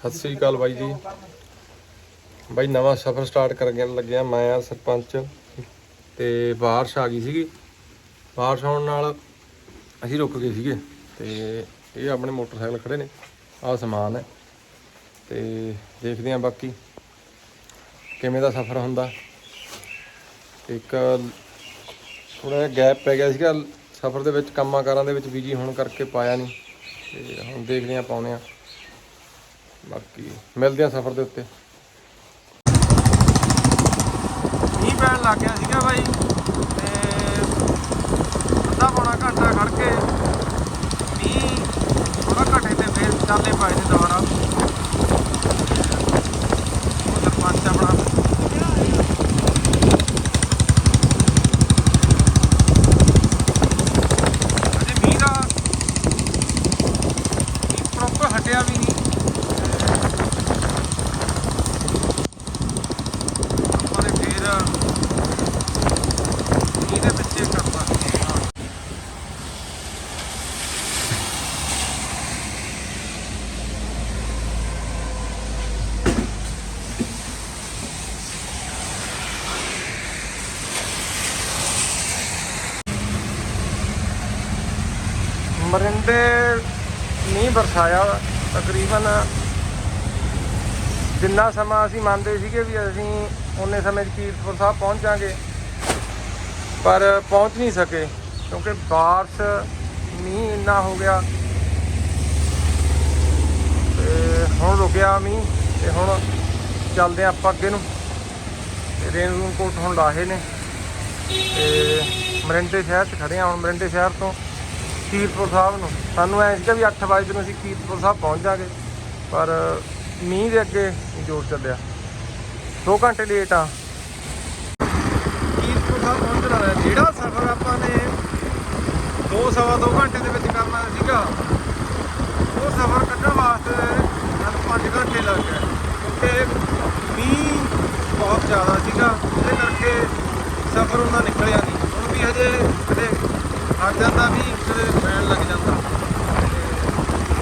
ਸਤਿ ਸ੍ਰੀ ਅਕਾਲ ਬਾਈ ਜੀ। ਬਾਈ, ਨਵਾਂ ਸਫ਼ਰ ਸਟਾਰਟ ਕਰਨ ਲੱਗਿਆ ਮੈਂ ਆ ਸਰਪੰਚ। ਤੇ ਬਾਰਿਸ਼ ਆ ਗਈ ਸੀਗੀ। ਬਾਰਿਸ਼ ਆਉਣ ਨਾਲ ਅਸੀਂ ਰੁਕ ਗਏ ਸੀਗੇ। ਤੇ ਇਹ ਆਪਣੇ ਮੋਟਰਸਾਈਕਲ ਖੜੇ ਨੇ, ਆਹ ਸਮਾਨ ਹੈ। ਤੇ ਦੇਖਦੇ ਆਂ ਬਾਕੀ ਕਿਵੇਂ ਦਾ ਸਫ਼ਰ ਹੁੰਦਾ। ਇੱਕ ਥੋੜਾ ਜਿਹਾ ਗੈਪ ਪੈ ਗਿਆ ਸੀਗਾ। ਸਫ਼ਰ ਦੇ ਵਿੱਚ ਕੰਮਾਂ ਕਾਰਾਂ ਦੇ ਵਿੱਚ ਬਿਜ਼ੀ ਹੋਣ ਕਰਕੇ ਪਾਇਆ ਨਹੀਂ। ਤੇ ਹੁਣ ਦੇਖਦੇ ਆਂ ਪਾਉਣੇ ਆ। ਬਾਕੀ ਮਿਲਦੇ ਆ ਸਫ਼ਰ ਦੇ ਉੱਤੇ। ਮੀਂਹ ਪੈਣ ਲੱਗ ਗਿਆ ਸੀਗਾ ਬਾਈ, ਤੇ ਅੱਧਾ ਪੌਣਾ ਘੰਟਾ ਖੜ ਕੇ ਮੀਂਹ ਥੋੜਾ ਘਟੇ ਤੇ ਫੇਰ ਚਾਲੇ ਪਾਏ ਨੇ ਦੁਬਾਰਾ। ਸਰਪੰਚ ਆਪਣਾ ਅਜੇ ਮੀਂਹ ਦਾ ਮੀਂਹ ਪ੍ਰੋਪਰ ਹਟਿਆ ਵੀ ਨਹੀਂ ਆਪਾਂ ਨੇ ਫੇਰ ਇਹਦੇ ਪਿੱਛੇ ਕਰਤਾ ਮਰਿੰਡੇ ਨਹੀਂ ਵਰਸਾਇਆ ਤਕਰੀਬਨ ਜਿੰਨਾ ਸਮਾਂ ਅਸੀਂ ਮੰਨਦੇ ਸੀਗੇ ਵੀ ਅਸੀਂ ਉਹਨੇ ਸਮੇਂ 'ਚ ਕੀਰਤਪੁਰ ਸਾਹਿਬ ਪਹੁੰਚ ਜਾਾਂਗੇ ਪਰ ਪਹੁੰਚ ਨਹੀਂ ਸਕੇ, ਕਿਉਂਕਿ ਬਾਰਸ਼ ਮੀਂਹ ਇੰਨਾ ਹੋ ਗਿਆ। ਤੇ ਹੁਣ ਰੁਕਿਆ ਮੀਂਹ, ਤੇ ਹੁਣ ਚੱਲਦੇ ਹਾਂ ਆਪਾਂ ਅੱਗੇ ਨੂੰ। ਰੇਨ ਰੂਨ ਕੋਟ ਹੁਣ ਲਾਹੇ ਨੇ। ਤੇ ਮਰਿੰਡੇ ਸ਼ਹਿਰ 'ਚ ਖੜੇ ਹਾਂ ਹੁਣ, ਮਰਿੰਡੇ ਸ਼ਹਿਰ ਤੋਂ ਕੀਰਤਪੁਰ ਸਾਹਿਬ ਨੂੰ। ਸਾਨੂੰ ਐਂ ਸੀਗਾ ਵੀ 8 ਵਜੇ ਨੂੰ ਅਸੀਂ ਕੀਰਤਪੁਰ ਸਾਹਿਬ ਪਹੁੰਚ ਜਾਾਂਗੇ, ਪਰ ਮੀਂਹ ਦੇ ਅੱਗੇ ਜੋਰ ਚੱਲਿਆ। 2 ਘੰਟੇ ਲੇਟ ਆ। ਕੀਰਤਪੁਰ ਸਾਹਿਬ ਪਹੁੰਚਣਾ ਹੈ। ਜਿਹੜਾ ਸਫ਼ਰ ਆਪਾਂ ਨੇ 2 ਸਵਾ 2 ਘੰਟੇ ਦੇ ਵਿੱਚ ਕਰਨਾ ਸੀਗਾ, ਉਹ ਸਫ਼ਰ ਕੱਢਣ ਵਾਸਤੇ ਸਾਨੂੰ 5 ਘੰਟੇ ਲੱਗ ਗਏ। ਕਿਉਂਕਿ ਮੀਂਹ ਬਹੁਤ ਜ਼ਿਆਦਾ ਸੀਗਾ ਉਹਦੇ ਕਰਕੇ ਸਫ਼ਰ ਉਹਨਾਂ ਨਿਕਲਿਆ ਨਹੀਂ। ਹੁਣ ਵੀ ਹਜੇ ਕਦੇ ਆ ਜਾਂਦਾ ਵੀ ਕਦੇ ਪੈਣ ਲੱਗ ਜਾਂਦਾ ਤੇ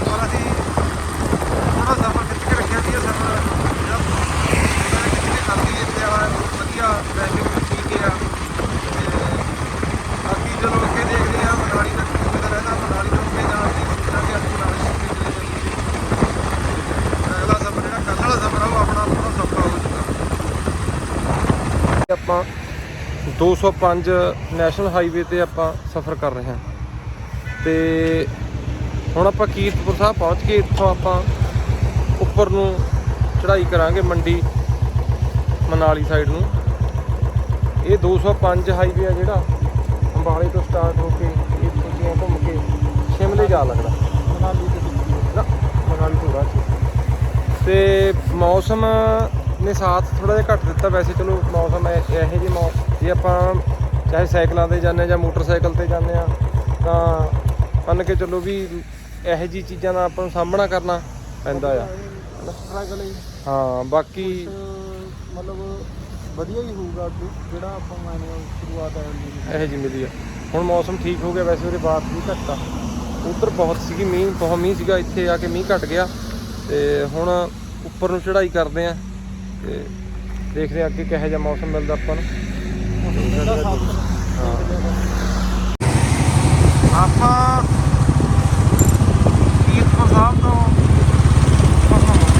ਪਰ ਅਸੀਂ ਥੋੜਾ ਸਫ਼ਰ ਖਿੱਚ ਕੇ ਰੱਖਿਆ ਸੀ ਇਹ ਸਫ਼ਰ ਜਿਹੜਾ ਉਹਨਾਂ ਨੇ ਖਿੱਚ ਕੇ ਕਰ ਲਈ ਤੇ ਆ ਵਧੀਆ ਟ੍ਰੈਫਿਕ ਠੀਕ ਆ ਤੇ ਬਾਕੀ ਚਲੋ ਅੱਗੇ ਦੇਖਦੇ ਆ ਮਨਾਲੀ ਤੱਕ ਕਿਵੇਂ ਦਾ ਰਹਿੰਦਾ ਮਨਾਲੀ ਤੋਂ ਅੱਗੇ ਜਾਣ ਦੀ ਸੋਚਾਂਗੇ ਅਸੀਂ ਮਨਾਲੀ ਸ਼ਿਫਟ ਚਲੇ ਜਾਈਏ ਅਗਲਾ ਸਫ਼ਰ ਜਿਹੜਾ ਕੱਲ੍ਹ ਵਾਲਾ ਸਫ਼ਰ ਆ ਉਹ ਆਪਣਾ ਥੋੜਾ ਸੌਖਾ ਹੋ ਜਾਊਗਾ ਆਪਾਂ 205 ਨੈਸ਼ਨਲ ਹਾਈਵੇ ਤੇ ਆਪਾਂ ਸਫ਼ਰ ਕਰ ਰਹੇ ਹਾਂ। ਤੇ ਹੁਣ ਆਪਾਂ ਕੀਰਤਪੁਰ ਸਾਹਿਬ ਪਹੁੰਚ ਕੇ ਇੱਥੋਂ ਆਪਾਂ ਉੱਪਰ ਨੂੰ ਚੜ੍ਹਾਈ ਕਰਾਂਗੇ ਮੰਡੀ ਮਨਾਲੀ ਸਾਈਡ ਨੂੰ। ਇਹ 205 ਹਾਈਵੇ ਆ ਜਿਹੜਾ ਅੰਬਾਲੇ ਤੋਂ ਸਟਾਰਟ ਹੋ ਕੇ ਇੱਥੋਂ ਦੀ ਘੁੰਮ ਕੇ ਸ਼ਿਮਲੇ ਜਾ ਲੱਗਦਾ। ਮਨਾਲੀ ਤੇ ਨਾ ਮਨਾਲੀ ਤੋਂ ਰਾਜ ਤੇ ਮੌਸਮ ਨੇ ਸਾਥ ਥੋੜਾ ਜਿਹਾ ਘੱਟ ਦਿੱਤਾ। ਵੈਸੇ ਚਲੋ ਮੌਸਮ ਇਹ- ਇਹੋ ਜਿਹੇ ਮੌ ਜੇ ਆਪਾਂ ਚਾਹੇ ਸਾਈਕਲਾਂ ਤੇ ਜਾਂਦੇ ਜਾਂ ਮੋਟਰਸਾਈਕਲ ਤੇ ਜਾਂਦੇ ਆ ਤਾਂ ਮੰਨ ਕੇ ਚੱਲੋ ਵੀ ਇਹੋ ਜਿਹੀ ਚੀਜ਼ਾਂ ਦਾ ਆਪਾਂ ਨੂੰ ਸਾਹਮਣਾ ਕਰਨਾ ਪੈਂਦਾ ਆ। ਸਟਰਗਲ ਹੀ ਹਾਂ ਬਾਕੀ ਮਤਲਬ ਵਧੀਆ ਹੀ ਹੋਊਗਾ ਜਿਹੜਾ ਆਪਾਂ ਮਾਨੇ ਸ਼ੁਰੂਆਤ ਹੈ। ਦੀ ਇਹੋ ਜਿਹੀ ਮਿਲੀ ਆ। ਹੁਣ ਮੌਸਮ ਠੀਕ ਹੋ ਗਿਆ ਵੈਸੇ ਉਹਦੇ ਬਾਅਦ ਵੀ ਘੱਟਾ ਉਧਰ ਬਹੁਤ ਸੀਗੀ ਮੀਂਹ ਬਹੁਤ ਮੀਂਹ ਸੀਗਾ ਇੱਥੇ ਆ ਕੇ ਮੀਂਹ ਘਟ ਗਿਆ। ਤੇ ਹੁਣ ਉੱਪਰ ਨੂੰ ਚੜ੍ਹਾਈ ਕਰਦੇ ਆ ਤੇ ਦੇਖਦੇ ਆ ਅੱਗੇ ਕਿਹੋ ਜਿਹਾ ਮੌਸਮ ਮਿਲਦਾ ਆਪਾਂ ਨੂੰ। ਆਪਾਂ ਕੀਰਤਪੁਰ ਸਾਹਿਬ ਤੋਂ ਖਤਮ ਹੋ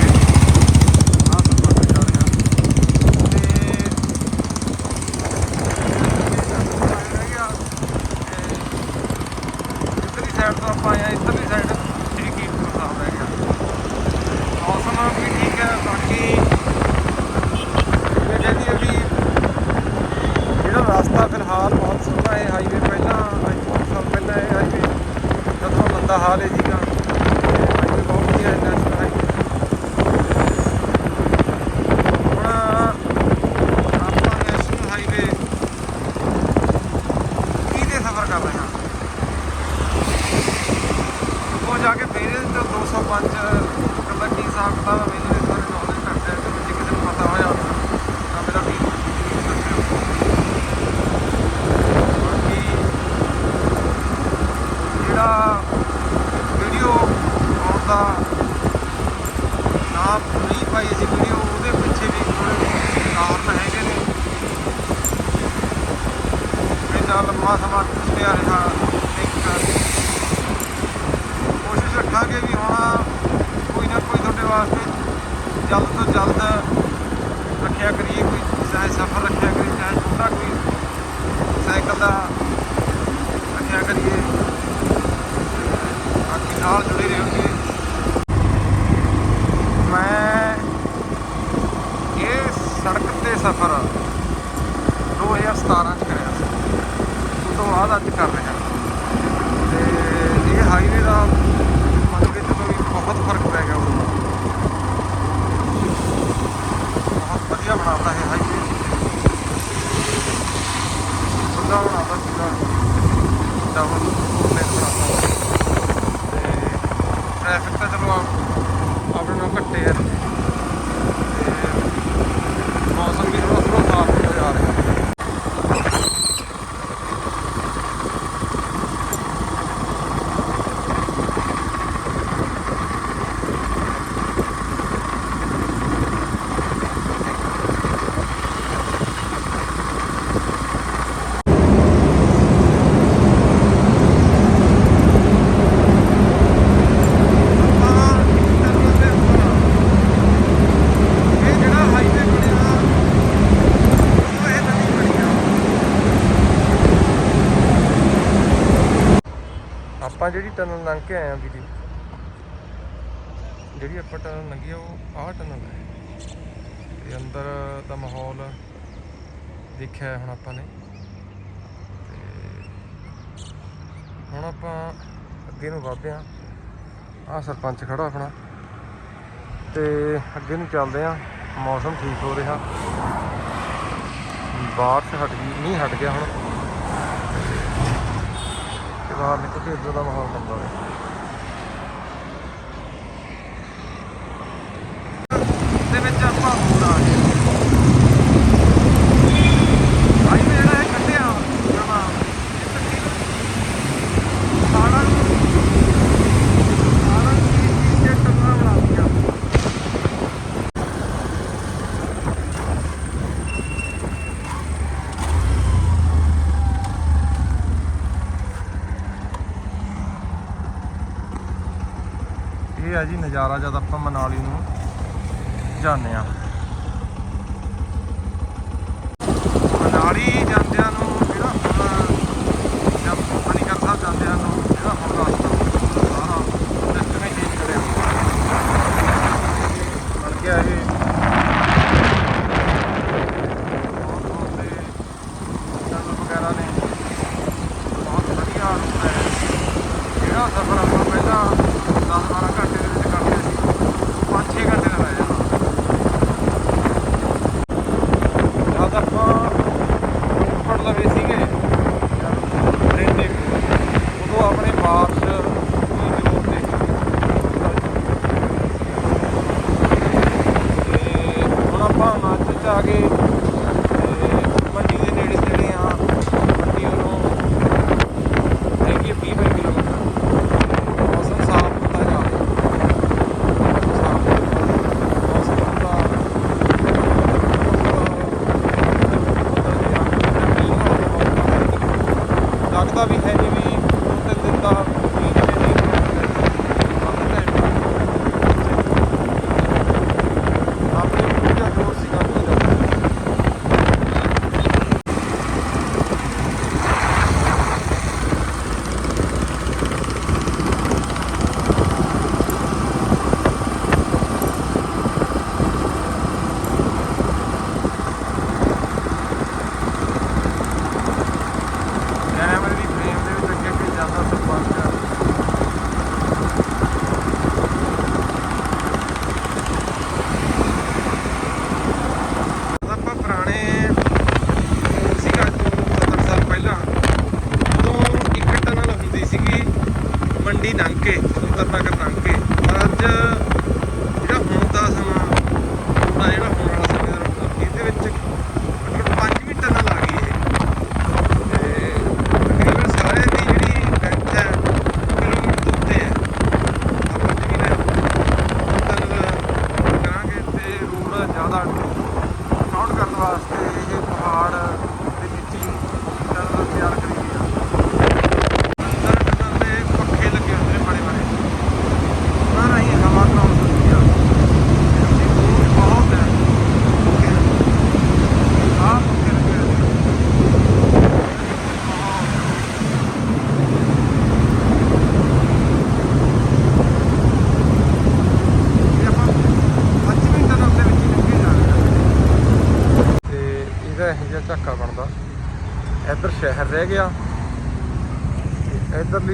ਰਸਤਾ ਫਿਲਹਾਲ ਬਹੁਤ ਸੋਹਣਾ ਹੈ ਹਾਈਵੇ ਪਹਿਲਾਂ ਅੱਜ ਤੋਂ ਸਾਲ ਪਹਿਲਾਂ ਇਹ ਹਾਈਵੇ ਜਦੋਂ ਮੰਦਾ ਹਾਲ ਹੈ ਜੀਗਾ ਪਾਈ ਅਸੀਂ ਵੀਡੀਓ, ਉਹਦੇ ਪਿੱਛੇ ਵੀ ਕਾਰਨ ਹੈਗੇ ਨੇ। ਇੰਨਾ ਲੰਮਾ ਸਮਾਂ ਟੁੱਟਿਆ ਰਿਹਾ, ਇੱਕ ਕੋਸ਼ਿਸ਼ ਰੱਖਾਂਗੇ ਵੀ ਹੁਣ ਕੋਈ ਨਾ ਕੋਈ ਤੁਹਾਡੇ ਵਾਸਤੇ ਜਲਦ ਤੋਂ ਜਲਦ ਰੱਖਿਆ ਕਰੀਏ ਕੋਈ, ਚਾਹੇ ਸਫ਼ਰ ਰੱਖਿਆ ਕਰੀਏ, ਚਾਹੇ ਛੋਟਾ ਕੋਈ ਸਾਈਕਲ ਦਾ ਰੱਖਿਆ ਕਰੀਏ। ਬਾਕੀ ਨਾਲ ਜੁੜੇ ਰਹੋ ਜੀ। ਸਫ਼ਰ 2017 ਚ ਕਰਿਆ ਸੀ। ਉਸ ਤੋਂ ਬਾਅਦ ਅੱਜ ਕਰ ਰਿਹਾ। ਤੇ ਇਹ ਹਾਈਵੇ ਦਾ ਮਤਲਬ ਕਿ ਚਲੋ ਵੀ ਬਹੁਤ ਫ਼ਰਕ ਪੈ ਗਿਆ ਉਦੋਂ। ਬਹੁਤ ਵਧੀਆ ਬਣਾਤਾ ਇਹ ਹਾਈਵੇ ਸੁੰਦਰ ਬਣਾਤਾ ਸੀਗਾ ਡਬਲ ਲੇਨ ਬਣਾਤਾ। ਤੇ ਟ੍ਰੈਫਿਕ ਤਾਂ ਚਲੋ ਆਪ- ਆਪਣੇ ਨਾਲ ਘੱਟੇ ਆ। ਮੌਸਮ ਵੀ ਥੋੜਾ ਥੋੜਾ ਸਾਫ਼ ਹੋ ਜਾ ਰਿਹਾ ਆਪਾਂ ਟਰਨਲ ਦੇ ਉੱਪਰ ਆ। ਇਹ ਜਿਹੜਾ ਹਾਈਵੇ ਬਣਿਆ ਉਹ ਇਹ ਨਦੀ ਬਣੀ ਆ ਆਪਾਂ ਜਿਹੜੀ ਟਨਲ ਲੰਘ ਕੇ ਆਏ ਆ ਵੀਰੇ ਜਿਹੜੀ ਆਪਾਂ ਟਨਲ ਲੰਘੀ ਆ, ਉਹ ਆਹ ਟਨਲ ਹੈ ਤੇ ਅੰਦਰ ਦਾ ਮਾਹੌਲ ਦੇਖਿਆ ਹੁਣ ਆਪਾਂ ਨੇ। ਤੇ ਹੁਣ ਆਪਾਂ ਅੱਗੇ ਨੂੰ ਵਧਦੇ ਆ ਆ ਸਰਪੰਚ ਖੜਾ ਆਪਣਾ। ਤੇ ਅੱਗੇ ਨੂੰ ਚੱਲਦੇ ਆ ਮੌਸਮ ਠੀਕ ਹੋ ਰਿਹਾ। ਬਾਰਿਸ਼ ਹਟ ਗਈ ਨਹੀਂ ਹਟ ਗਿਆ ਹੁਣ। ਬਾਹਰ ਨਿਕਲ ਕੇ ਇੱਦਾਂ ਦਾ ਮਾਹੌਲ ਬਣਦਾ ਹੈ। ਦੇ ਵਿੱਚ ਆਪਾਂ ਹੁਣ ਆ ਗਏ ਹਾਈਵੇ ਜਿਹੜਾ ਇਹ ਕੱਢਿਆ ਨਵਾਂ ਇਹ ਕੱਢੀ ਸਾੜਾ ਨੂੰ ਸਾੜਾ ਨੂੰ ਕੀ ਚੀਜ਼ ਟੰਗਾ ਬਣਾ ਦਿੱਤਾ ਇਹ ਆ ਜੀ ਨਜ਼ਾਰਾ ਜਦ ਆਪਾਂ ਮਨਾਲੀ ਨੂੰ ਜਾਂਦੇ ਆ।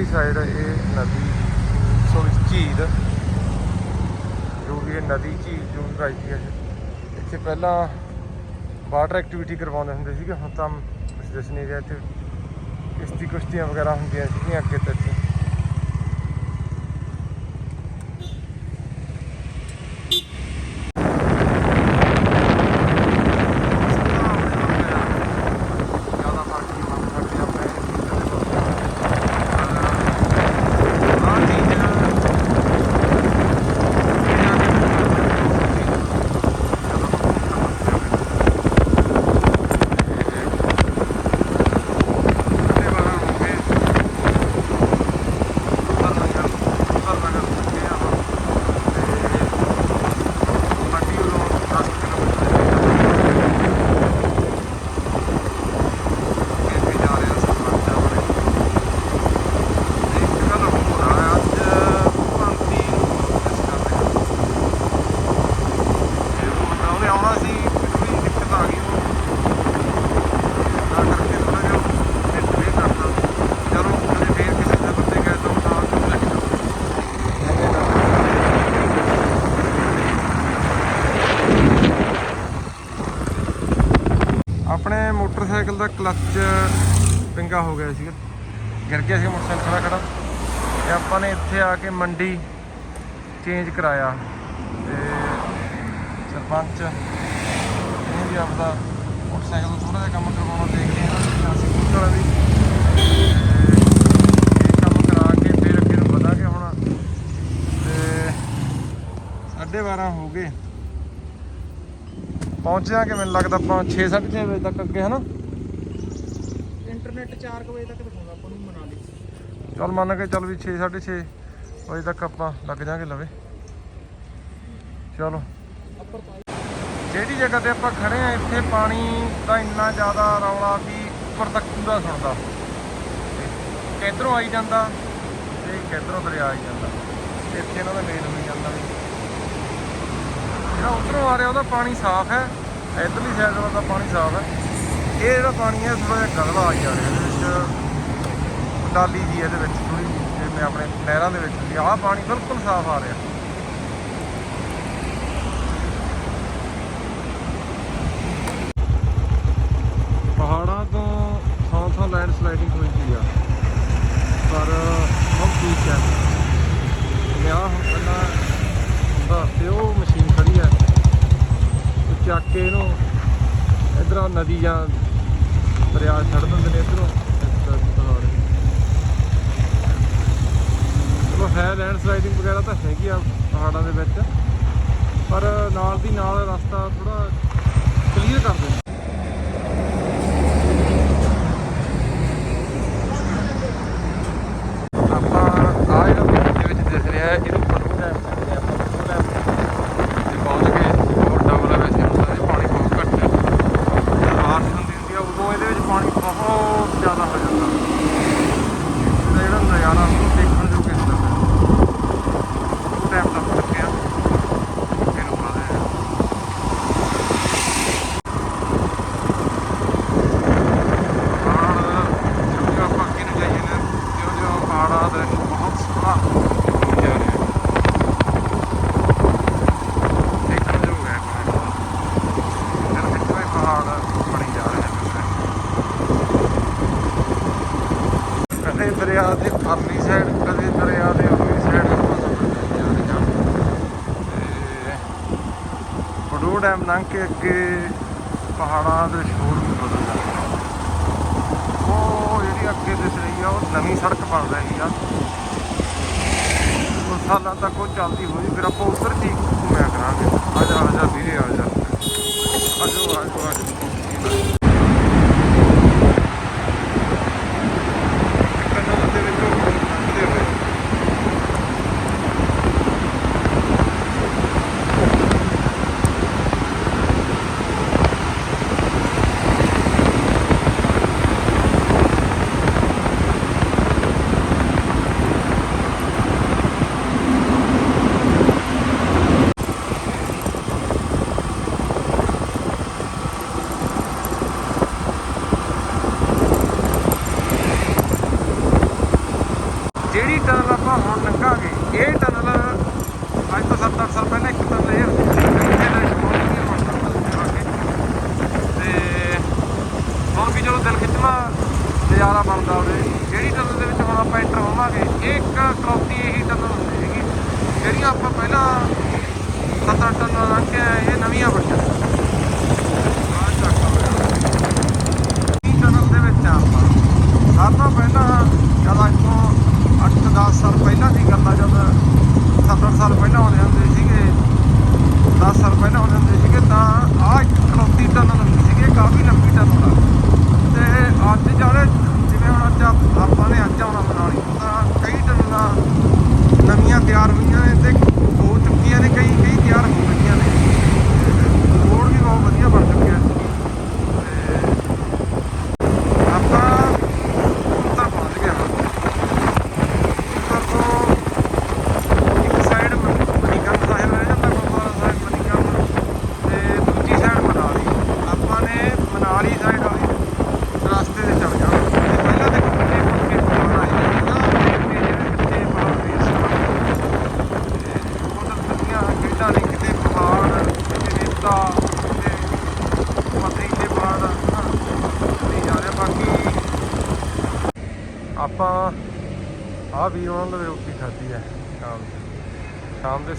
ਇਧਰਲੀ ਸਾਈਡ ਇਹ ਨਦੀ ਸੋਰੀ ਝੀਲ। ਜੋ ਵੀ ਇਹ ਨਦੀ, ਝੀਲ ਜੋ ਵੀ ਵੱਜਦੀ ਹੈ, ਇੱਥੇ ਪਹਿਲਾਂ ਵਾਟਰ ਐਕਟੀਵਿਟੀ ਕਰਵਾਉਂਦੇ ਹੁੰਦੇ ਸੀਗੇ, ਹੁਣ ਤਾਂ ਕੁਝ ਦਿਸ ਨਹੀਂ ਇੱਥੇ ਕਿਸ਼ਤੀ ਕੁਸ਼ਤੀਆਂ ਵਗੈਰਾ ਹੁੰਦੀਆਂ ਸੀਗੀਆਂ ਅੱਗੇ ਤੱਕ ਜ਼ਿਆਦਾ ਫ਼ਰਕ ਨਹੀਂ ਮੰਨ ਸਕਦੇ ਆਪਣੇ ਆਹ ਚੀਜ਼ ਆਉਣਾ ਸੀ ਕੋਈ ਦਿੱਕਤ ਆ ਗਈ ਤਾਂ ਕਰਕੇ ਥੋੜਾ ਜਿਹਾ ਵੇਟ ਵੇ ਕਰਦਾ ਚਲੋ ਕਦੇ ਫੇਰ ਕਿਸੇ ਜਗ੍ਹਾ ਤੇ ਗਏ ਤਾਂ ਉਠਾ ਕੇ ਲੈ ਕੇ ਆਪਣੇ ਮੋਟਰਸਾਈਕਲ ਕਲੱਚ ਪਿੰਗਾ ਹੋ ਗਿਆ ਸੀਗਾ। ਗਿਰ ਗਿਆ ਸੀ ਮੋਟਰਸਾਈਕਲ ਖੜਾ ਖੜਾ। ਤੇ ਆਪਾਂ ਨੇ ਇੱਥੇ ਆ ਕੇ ਮੰਡੀ ਚੇਂਜ ਕਰਾਇਆ। ਤੇ ਸਰਪੰਚ ਇਹਨੇ ਵੀ ਆਪਦਾ ਮੋਟਰਸਾਈਕਲ ਦਾ ਥੋੜਾ ਜਿਹਾ ਕੰਮ ਕਰਵਾਉਣਾ ਦੇਖਦੇ ਹਾਂ ਅਸੀਂ ਸਕੂਟਰ ਵਾਲਾ ਵੀ ਤੇ ਇਹ ਕੰਮ ਕਰਾ ਕੇ ਫਿਰ ਅੱਗੇ ਨੂੰ ਵਧਾਂਗੇ ਹੁਣ। ਤੇ 12:30 ਹੋ ਗਏ। ਪਹੁੰਚ ਜਾਾਂਗੇ ਮੈਨੂੰ ਲੱਗਦਾ ਆਪਾਂ 6:30 ਵਜੇ ਤੱਕ ਅੱਗੇ, ਹਨਾ? ਇੰਟਰਨੈਟ 4 ਵਜੇ ਤੱਕ ਦਿਖਾਉਂਦਾ, ਆਪਾਂ ਨੂੰ ਮਨਾਲੀ ਚੱਲ ਮੰਨ ਕੇ ਚੱਲ ਵੀ 6 6:30 ਵਜੇ ਤੱਕ ਆਪਾਂ ਲੱਗ ਜਾਾਂਗੇ ਲਵੇ। ਚਲੋ। ਜਿਹੜੀ ਜਗ੍ਹਾ ਤੇ ਆਪਾਂ ਖੜੇ ਆ, ਇੱਥੇ ਪਾਣੀ ਦਾ ਇੰਨਾ ਜ਼ਿਆਦਾ ਰੌਲਾ ਵੀ ਉੱਪਰ ਤੱਕ ਪੂਰਾ ਸੁਣਦਾ। ਤੇ ਕਿੱਧਰੋਂ ਆਈ ਜਾਂਦਾ ਤੇ ਕਿੱਧਰੋਂ ਦਰਿਆ ਆਈ ਜਾਂਦਾ। ਇੱਥੇ ਇਹਨਾਂ ਦਾ ਮੇਲ ਹੋਈ ਜਾਂਦਾ ਵੀ। ਜਿਹੜਾ ਉੱਧਰੋਂ ਆ ਰਿਹਾ, ਉਹਦਾ ਪਾਣੀ ਸਾਫ਼ ਹੈ। ਇੱਧਰਲੀ ਸਾਈਡ ਵਾਲਾ ਦਾ ਪਾਣੀ ਸਾਫ਼ ਹੈ। ਇਹ ਜਿਹੜਾ ਪਾਣੀ ਹੈ ਥੋੜਾ ਜਿਹਾ ਗਲਵਾ ਆ ਜਾ ਰਿਹਾ ਇਹਦੇ ਵਿੱਚ। ਡਾਲੀ ਜੀ ਇਹਦੇ ਵਿੱਚ ਥੋੜੀ ਮੈਂ ਆਪਣੇ ਨਹਿਰਾਂ ਦੇ ਵਿੱਚ ਆਹ ਪਾਣੀ ਬਿਲਕੁਲ ਸਾਫ਼ ਆ ਰਿਹਾ। ਪਹਾੜਾਂ ਤੋਂ ਥਾਂ ਥਾਂ ਲੈਂਡ ਸਲਾਈਡਿੰਗ ਹੋਈ ਸੀ ਆ। ਪਰ ਹੁਣ ਠੀਕ ਹੈ। ਲਿਆ ਹੁਣ ਪਹਿਲਾਂ ਹੁੰਦਾ ਤੇ ਉਹ ਮਸ਼ੀਨ ਖੜੀ ਹੈ। ਚੱਕ ਕੇ ਇਹਨੂੰ ਇਧਰੋਂ ਨਦੀ ਜਾਂ ਦਰਿਆ ਛੱਡ ਦਿੰਦੇ ਨੇ ਇਧਰੋਂ। ਚਲੋ ਹੈ ਲੈਂਡ ਸਲਾਈਡਿੰਗ ਵਗੈਰਾ ਤਾਂ ਹੈਗੀ ਆ ਪਹਾੜਾਂ ਦੇ ਵਿੱਚ। ਪਰ ਨਾਲ ਦੀ ਨਾਲ ਰਸਤਾ ਥੋੜਾ ਕਲੀਅਰ ਕਰ ਦਿੰਦੇ tanques que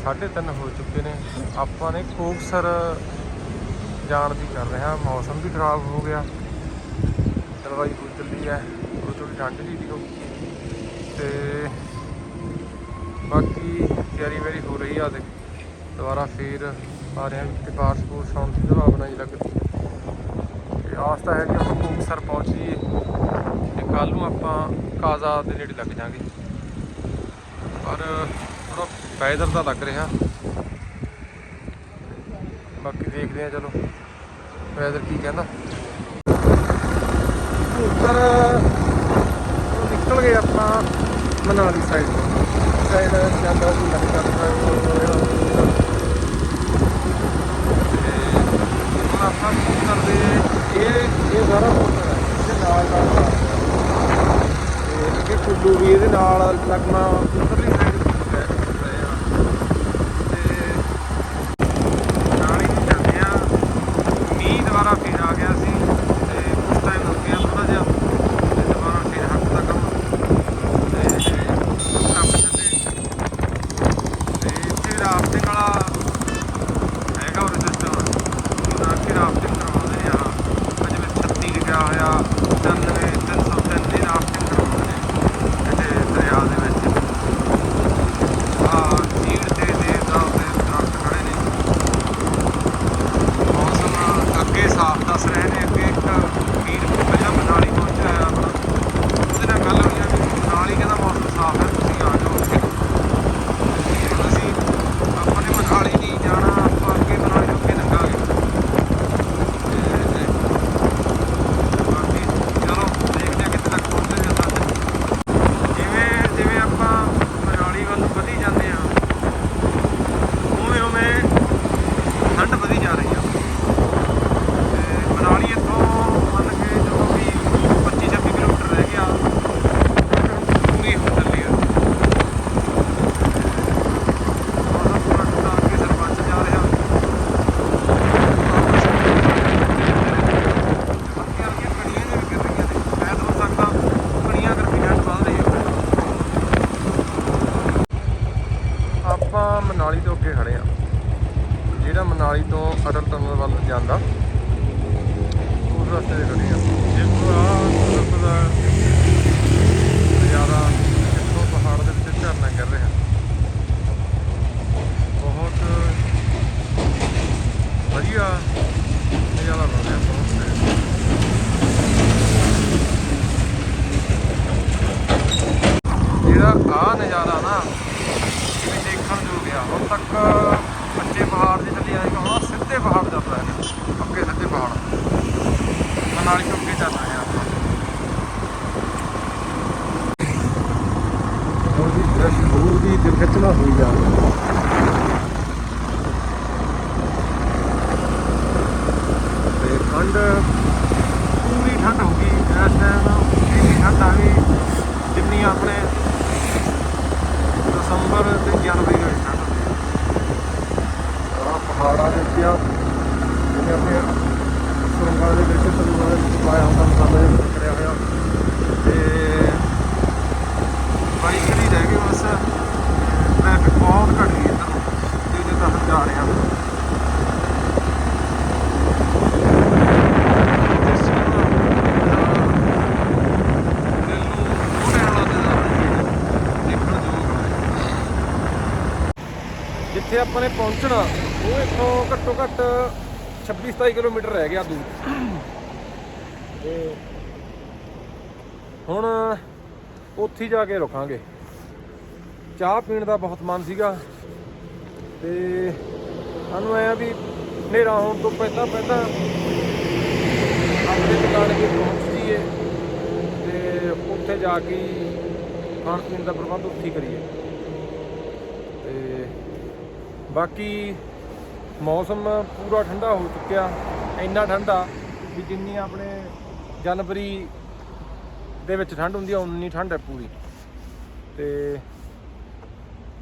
3:30 ਹੋ ਚੁੱਕੇ ਨੇ। ਆਪਾਂ ਨੇ ਕੋਕਸਰ ਜਾਣ ਦੀ ਕਰ ਰਹੇ ਹਾਂ। ਮੌਸਮ ਵੀ ਖਰਾਬ ਹੋ ਗਿਆ। ਦਲਵਾਈ ਕੋਈ ਚੱਲੀ ਹੈ। ਉਹ ਥੋੜੀ ਠੰਡ ਜੀ ਦੀ ਹੋ ਤੇ ਬਾਕੀ ਤਿਆਰੀ ਵੈਰੀ ਹੋ ਰਹੀ ਆ ਦੇ ਦੁਬਾਰਾ ਫੇਰ ਆ ਰਹੇ ਹਾਂ ਤੇ ਬਾਰਸ਼ ਬੂਰਸ਼ ਆਉਣ ਦੀ ਸੰਭਾਵਨਾ ਜੀ ਲੱਗਦੀ ਤੇ ਆਸ ਤਾਂ ਹੈ ਕਿ ਆਪਾਂ ਕੋਕਸਰ ਪਹੁੰਚੀਏ ਜਾਈਏ। ਤੇ ਕੱਲ ਨੂੰ ਆਪਾਂ ਕਾਜ਼ਾ ਦੇ ਨੇੜੇ ਲੱਗ ਜਾਾਂਗੇ ਪੈਦਰ ਤਾਂ ਲੱਗ ਰਿਹਾ। ਬਾਕੀ ਦੇਖਦੇ ਆ ਚਲੋ। ਵੈਦਰ ਕੀ ਕਹਿੰਦਾ। ਉੱਤਰ ਨਿਕਲ ਗਏ ਆਪਾਂ ਮਨਾਲੀ ਸਾਈਡ ਸਾਈਡ ਜਾਂਦਾ ਸੀ ਲੱਗਦਾ ਆਪਾਂ ਉੱਤਰ ਦੇ ਇਹ ਇਹ ਸਾਰਾ ਉੱਤਰ ਹੈ। ਇਹਦੇ ਨਾਲ ਨਾਲ ਤੇ ਅੱਗੇ ਕੁੱਲੂ ਵੀ, ਇਹਦੇ ਨਾਲ ਲੱਗਣਾ ਹੁਣ ਤੱਕ ਕੱਚੇ ਪਹਾੜ ਦੇ ਥੱਲੇ ਆਏਗਾ ਹੁਣ ਸਿੱਧੇ ਪਹਾੜ ਜਾਂਦਾ ਹੈ। ਅੱਗੇ ਸਿੱਧੇ ਪਹਾੜ। ਮਨਾਲੀ ਆਪਾਂ ਨੇ ਪਹੁੰਚਣਾ, ਉਹ ਇੱਥੋਂ ਘੱਟੋ ਘੱਟ 26 27 ਕਿਲੋਮੀਟਰ ਰਹਿ ਗਿਆ ਦੂਰ। ਤੇ ਹੁਣ ਉੱਥੇ ਜਾ ਕੇ ਰੁਕਾਂਗੇ। ਚਾਹ ਪੀਣ ਦਾ ਬਹੁਤ ਮਨ ਸੀਗਾ। ਤੇ ਸਾਨੂੰ ਆਇਆ ਵੀ ਹਨੇਰਾ ਹੋਣ ਤੋਂ ਪਹਿਲਾਂ ਪਹਿਲਾਂ ਆਪਣੇ ਦੁਕਾਨ ਤੇ ਪਹੁੰਚ ਜੀਏ ਤੇ ਉੱਥੇ ਜਾ ਕੇ ਖਾਣ ਪੀਣ ਦਾ ਪ੍ਰਬੰਧ ਉੱਥੇ ਹੀ ਕਰੀਏ। ਤੇ ਬਾਕੀ ਮੌਸਮ ਪੂਰਾ ਠੰਡਾ ਹੋ ਚੁੱਕਿਆ, ਇੰਨਾ ਠੰਡਾ ਵੀ ਜਿੰਨੀ ਆਪਣੇ ਜਨਵਰੀ ਦੇ ਵਿੱਚ ਠੰਡ ਹੁੰਦੀ ਆ, ਉਨੀ ਠੰਡ ਹੈ ਪੂਰੀ। ਤੇ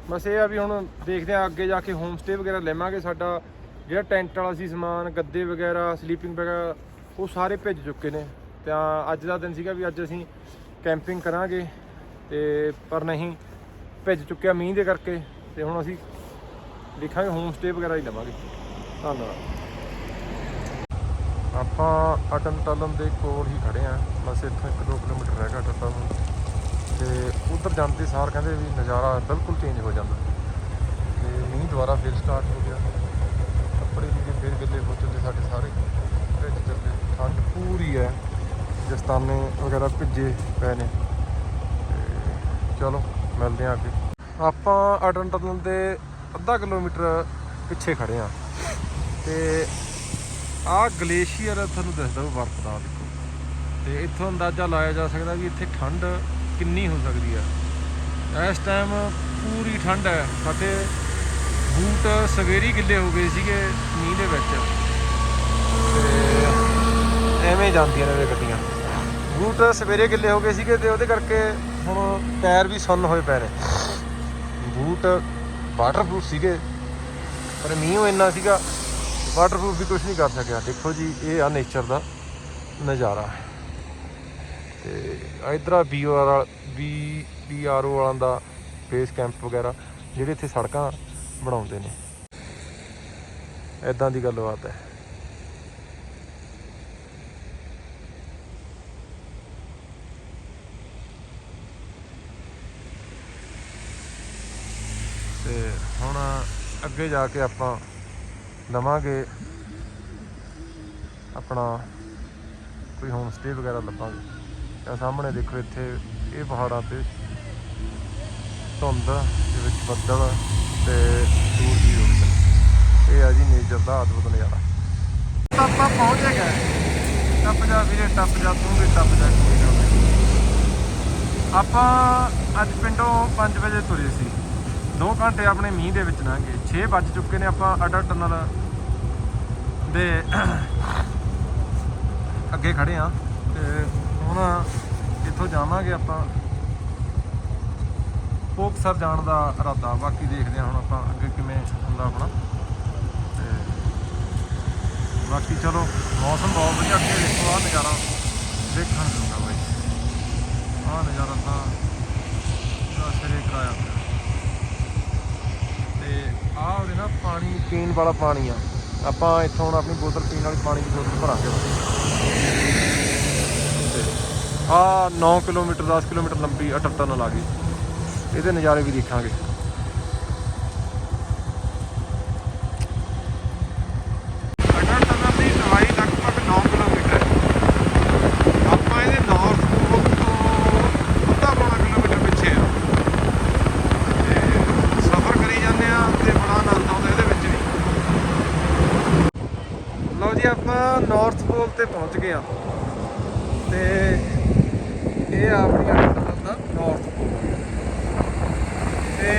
ਬਸ ਇਹ ਆ ਵੀ ਹੁਣ ਦੇਖਦੇ ਆ ਅੱਗੇ ਜਾ ਕੇ ਹੋਮ ਸਟੇ ਵਗੈਰਾ ਲੈਵਾਂਗੇ ਸਾਡਾ, ਜਿਹੜਾ ਟੈਂਟ ਵਾਲਾ ਸੀ ਸਮਾਨ, ਗੱਦੇ ਵਗੈਰਾ ਸਲੀਪਿੰਗ ਵਗੈਰਾ ਉਹ ਸਾਰੇ ਭੇਜ ਚੁੱਕੇ ਨੇ। ਤਾਂ ਅੱਜ ਦਾ ਦਿਨ ਸੀਗਾ ਵੀ ਅੱਜ ਅਸੀਂ ਕੈਂਪਿੰਗ ਕਰਾਂਗੇ, ਤੇ ਪਰ ਨਹੀਂ, ਭੇਜ ਚੁੱਕਿਆ ਮੀਂਹ ਦੇ ਕਰਕੇ, ਤੇ ਹੁਣ ਅਸੀਂ ਦੇਖਾਂਗੇ ਹੋਮ ਸਟੇ ਵਗੈਰਾ ਹੀ ਲਵਾਂਗੇ। ਧੰਨਵਾਦ। ਆਪਾਂ ਅਟਨ ਤਲਨ ਦੇ ਕੋਲ ਹੀ ਖੜੇ ਆ। ਬਸ ਇੱਥੋਂ 1-2 ਕਿਲੋਮੀਟਰ ਰਹਿ ਗਿਆ ਅਟਨ ਤਲਨ ਤੇ ਉਧਰ ਜਾਂਦੇ ਸਾਰ ਕਹਿੰਦੇ ਵੀ ਨਜ਼ਾਰਾ ਬਿਲਕੁਲ ਚੇਂਜ ਹੋ ਜਾਂਦਾ। ਤੇ ਮੀਂਹ ਦੁਬਾਰਾ ਫਿਰ ਸਟਾਰਟ ਹੋ ਗਿਆ। ਕੱਪੜੇ ਜਿਹੜੇ ਫਿਰ ਗਿੱਲੇ ਹੋ ਚੁੱਕੇ ਸਾਡੇ ਸਾਰੇ। ਵਿੱਚ ਚੱਲੇ। ਠੰਡ ਪੂਰੀ ਹੈ। ਦਸਤਾਨੇ ਵਗੈਰਾ ਭਿੱਜੇ ਪਏ ਨੇ। ਤੇ ਚਲੋ, ਮਿਲਦੇ ਆ ਅੱਗੇ। ਆਪਾਂ ਅਟਨ ਟਨਲ ਦੇ ਅੱਧਾ ਕਿਲੋਮੀਟਰ ਪਿੱਛੇ ਖੜੇ ਆ। ਤੇ ਆਹ ਗਲੇਸ਼ੀਅਰ ਤੁਹਾਨੂੰ ਦੱਸਦਾ ਉਹ ਵਰਤਦਾ ਦਾ, ਦੇਖੋ। ਤੇ ਇੱਥੋਂ ਅੰਦਾਜ਼ਾ ਲਾਇਆ ਜਾ ਸਕਦਾ ਵੀ ਇੱਥੇ ਠੰਡ ਕਿੰਨੀ ਹੋ ਸਕਦੀ ਹੈ ਇਸ ਟਾਈਮ ਪੂਰੀ ਠੰਡ ਹੈ। ਸਾਡੇ ਬੂਟ ਸਵੇਰੀ ਗਿੱਲੇ ਹੋ ਗਏ ਸੀਗੇ ਮੀਂਹ ਦੇ ਵਿੱਚ। ਤੇ ਐਵੇਂ ਜਾਂਦੀਆਂ ਨੇ ਗੱਡੀਆਂ। ਬੂਟ ਸਵੇਰੇ ਗਿੱਲੇ ਹੋ ਗਏ ਸੀਗੇ ਤੇ ਉਹਦੇ ਕਰਕੇ ਹੁਣ ਟਾਇਰ ਵੀ ਸੁੰਨ ਹੋਏ ਪੈ ਰਹੇ ਬੂਟ ਵਾਟਰਪ੍ਰੂਫ ਸੀਗੇ, ਪਰ ਮੀਂਹ ਇੰਨਾ ਸੀਗਾ ਵਾਟਰਪ੍ਰੂਫ ਵੀ ਕੁਝ ਨਹੀਂ ਕਰ ਸਕਿਆ। ਦੇਖੋ ਜੀ, ਇਹ ਆ ਨੇਚਰ ਦਾ ਨਜ਼ਾਰਾ। ਤੇ ਇਧਰ ਆ ਬੀਆਰ ਵਾਲਾ ਬੀ ਬੀਆਰਓ ਵਾਲਾਂ ਦਾ ਬੇਸ ਕੈਂਪ ਵਗੈਰਾ, ਜਿਹੜੇ ਇੱਥੇ ਸੜਕਾਂ ਬਣਾਉਂਦੇ ਨੇ। ਐਦਾਂ ਦੀ ਗੱਲਬਾਤ ਹੈ ਤੇ ਹੁਣ ਅੱਗੇ ਜਾ ਕੇ ਆਪਾਂ ਲਵਾਂਗੇ ਆਪਣਾ ਕੋਈ ਹੋਮ ਸਟੇ ਵਗੈਰਾ ਲੱਭਾਂਗੇ ਇਹ ਸਾਹਮਣੇ ਦੇਖੋ ਇੱਥੇ ਇਹ ਪਹਾੜਾਂ ਤੇ ਧੁੰਦ ਦੇ ਵਿੱਚ ਬੱਦਲ ਤੇ ਦੂਰ ਦੀ ਰੁੱਖ ਇਹ ਆ ਜੀ ਨੇਚਰ ਦਾ ਅਦਭੁਤ ਨਜ਼ਾਰਾ। ਆਪਾਂ ਪਹੁੰਚ ਗਏ ਟੱਪ ਜਾ ਵੀਰੇ, ਟੱਪ ਜਾ, ਤੂੰ ਵੀ ਟੱਪ ਜਾ, ਕੋਈ ਗੱਲ ਆਪਾਂ ਅੱਜ ਪਿੰਡੋਂ 5 ਵਜੇ ਤੁਰੇ ਸੀ। 2 ਘੰਟੇ ਆਪਣੇ ਮੀਂਹ ਦੇ ਵਿੱਚ ਲੰਘੇ 6 ਵੱਜ ਚੁੱਕੇ ਨੇ ਆਪਾਂ ਅਡਾ ਟਨਲ ਦੇ ਅੱਗੇ ਖੜੇ ਆ। ਤੇ ਹੁਣ ਇੱਥੋਂ ਜਾਵਾਂਗੇ ਆਪਾਂ। ਪੋਕਸਰ ਜਾਣ ਦਾ ਇਰਾਦਾ। ਬਾਕੀ ਦੇਖਦੇ ਹਾਂ ਹੁਣ ਆਪਾਂ ਅੱਗੇ ਕਿਵੇਂ ਹੁੰਦਾ ਆਪਣਾ। ਤੇ ਬਾਕੀ ਚਲੋ, ਮੌਸਮ ਬਹੁਤ ਵਧੀਆ। ਅੱਗੇ ਦੇਖੋ ਆ ਨਜ਼ਾਰਾ ਦੇਖਣ ਨੂੰ ਮਿਲੂਗਾ ਬਾਈ। ਆ ਨਜ਼ਾਰਾ ਤਾਂ ਸਵੇਰੇ ਸਿਰੇ ਕਰਾਇਆ। ਆਹ ਉਹਦੇ ਨਾ ਪਾਣੀ, ਪੀਣ ਵਾਲਾ ਪਾਣੀ ਆ। ਆਪਾਂ ਇੱਥੋਂ ਹੁਣ ਆਪਣੀ ਬੋਤਲ ਪੀਣ ਵਾਲੀ ਪਾਣੀ ਦੀ ਬੋਤਲ ਭਰਾਂਗੇ ਤੇ ਆ 9 ਕਿਲੋਮੀਟਰ 10 ਕਿਲੋਮੀਟਰ ਲੰਬੀ ਅਟਲ ਟਨਲ ਆ ਗਈ। ਇਹਦੇ ਨਜ਼ਾਰੇ ਵੀ ਦੇਖਾਂਗੇ ਅਟਲ ਟਨਲ ਦੀ ਲੰਬਾਈ ਲਗਭਗ 9 ਕਿਲੋਮੀਟਰ ਹੈ ਆਪਾਂ ਇਹਦੇ ਨਾਰਥ ਪੂਰਬ ਤੋਂ ਅੱਧਾ ਪੌਣਾ ਕਿਲੋਮੀਟਰ ਪਿੱਛੇ ਆ ਤੇ ਸਫ਼ਰ ਕਰੀ ਜਾਂਦੇ ਆ ਤੇ ਬੜਾ ਆਨੰਦ ਆਉਂਦਾ ਇਹਦੇ ਵਿੱਚ ਵੀ ਲਓ ਜੀ, ਆਪਾਂ ਨਾਰਥ ਪੋਲ ਤੇ ਪਹੁੰਚ ਗਏ ਆ ਤੇ ਇਹ ਆ ਆਪਣੀ ਅਟਲ ਦਾ ਨਾਰਥ ਪੋਲ ਤੇ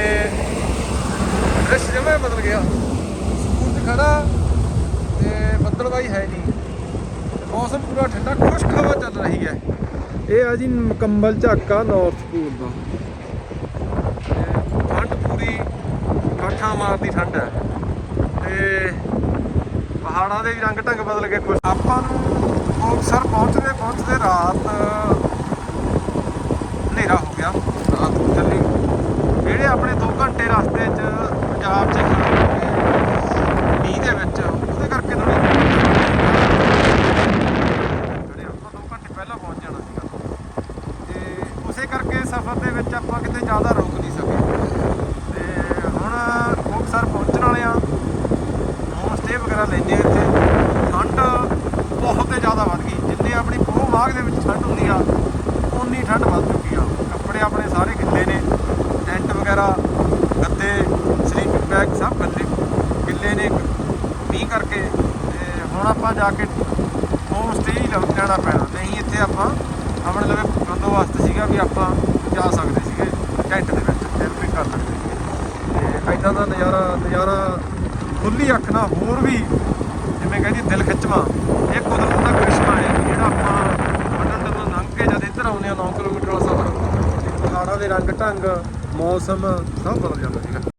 ਦ੍ਰਿਸ਼ ਜਮੇ ਬਦਲ ਗਿਆ। ਸਕੂਲ 'ਚ ਖੜਾ ਤੇ ਬੱਦਲਬਾਈ ਹੈ ਨਹੀਂ। ਮੌਸਮ ਪੂਰਾ ਠੰਡਾ, ਖੁਸ਼ਕ ਹਵਾ ਚੱਲ ਰਹੀ ਹੈ। ਇਹ ਆ ਜੀ ਮੁਕੰਮਲ ਝਾਕਾ ਨਾਰਥ ਪੋਲ ਦਾ। ਤੇ ਠੰਡ ਪੂਰੀ, ਕਾਠਾਂ ਮਾਰਦੀ ਠੰਡ ਹੈ। ਪਹਾੜਾਂ ਦੇ ਰੰਗ ਢੰਗ ਬਦਲ ਗਏ ਕੁਝ ਆਪਾਂ ਨੂੰ ਮੁਕਤਸਰ ਪਹੁੰਚਦੇ ਪਹੁੰਚਦੇ ਰਾਤ, ਹਨੇਰਾ ਹੋ ਗਿਆ। ਰਾਤ ਨੂੰ ਚੱਲੀ। ਜਿਹੜੇ ਆਪਣੇ 2 ਘੰਟੇ ਰਸਤੇ 'ਚ ਪੰਜਾਬ 'ਚ ਖੜੋਗੇ ਮੀਂਹ ਦੇ ਵਿੱਚ, ਉਹਦੇ ਕਰਕੇ ਥੋੜੀ ਜਿਹੜੇ ਆਪਾਂ 2 ਘੰਟੇ ਪਹਿਲਾਂ ਪਹੁੰਚ ਜਾਣਾ ਸੀਗਾ। ਤੇ ਉਸੇ ਕਰਕੇ ਸਫ਼ਰ ਦੇ ਵਿੱਚ ਆਪਾਂ ਕਿਤੇ ਜ਼ਿਆਦਾ ਰੁਕ ਸਪਰੇਅ ਵਗੈਰਾ ਲੈਂਦੇ ਇੱਥੇ। ਠੰਡ ਬਹੁਤ ਹੀ ਜ਼ਿਆਦਾ ਵੱਧ ਗਈ। ਜਿੰਨੇ ਆਪਣੀ ਪੋਹ ਮਾਘ ਦੇ ਵਿੱਚ ਠੰਡ ਹੁੰਦੀ ਆ ਉਨੀ ਠੰਡ ਵੱਧ ਚੁੱਕੀ ਆ। ਕੱਪੜੇ ਆਪਣੇ ਸਾਰੇ ਗਿੱਲੇ ਨੇ। ਟੈਂਟ ਵਗੈਰਾ, ਗੱਦੇ ਸਲੀਪਿੰਗ ਬੈਗ ਸਭ ਗੱਲੇ। ਗਿੱਲੇ ਨੇ ਮੀਂਹ ਕਰਕੇ ਹੁਣ ਆਪਾਂ ਜਾ ਕੇ ਹੋਮ ਸਟੇ ਹੀ ਲੈਣਾ ਪੈਣਾ। ਨਹੀਂ ਇੱਥੇ ਆਪਾਂ ਆਪਣੇ ਲਵੇ ਬੰਦੋਬਸਤ ਸੀਗਾ ਵੀ ਆਪਾਂ ਜਾ ਸਕਦੇ ਸੀਗੇ। ਟੈਂਟ ਦੇ ਵਿੱਚ ਕੈਂਪਿੰਗ ਕਰ ਸਕਦੇ ਸੀਗੇ। ਤੇ ਐਦਾਂ ਦਾ ਨਜ਼ਾਰਾ ਨਜ਼ਾਰਾ ਖੁੱਲੀ ਅੱਖ ਨਾਲ ਹੋਰ ਵੀ ਜਿਵੇਂ ਕਹਿੰਦੀ ਦਿਲ ਖਿੱਚਵਾ। ਇਹ ਕੁਦਰਤ ਦਾ ਕ੍ਰਿਸ਼ਮਾ ਹੈ। ਜਿਹੜਾ ਆਪਾਂ ਅਟਲ ਤੋਂ ਲੰਘ ਕੇ ਜਦ ਇੱਧਰ ਆਉਂਦੇ ਆ 9 ਕਿਲੋਮੀਟਰ ਵਾਲਾ ਸਫ਼ਰ ਪਹਾੜਾਂ ਦੇ ਰੰਗ, ਢੰਗ, ਮੌਸਮ, ਸਭ ਬਦਲ ਜਾਂਦਾ ਸੀਗਾ।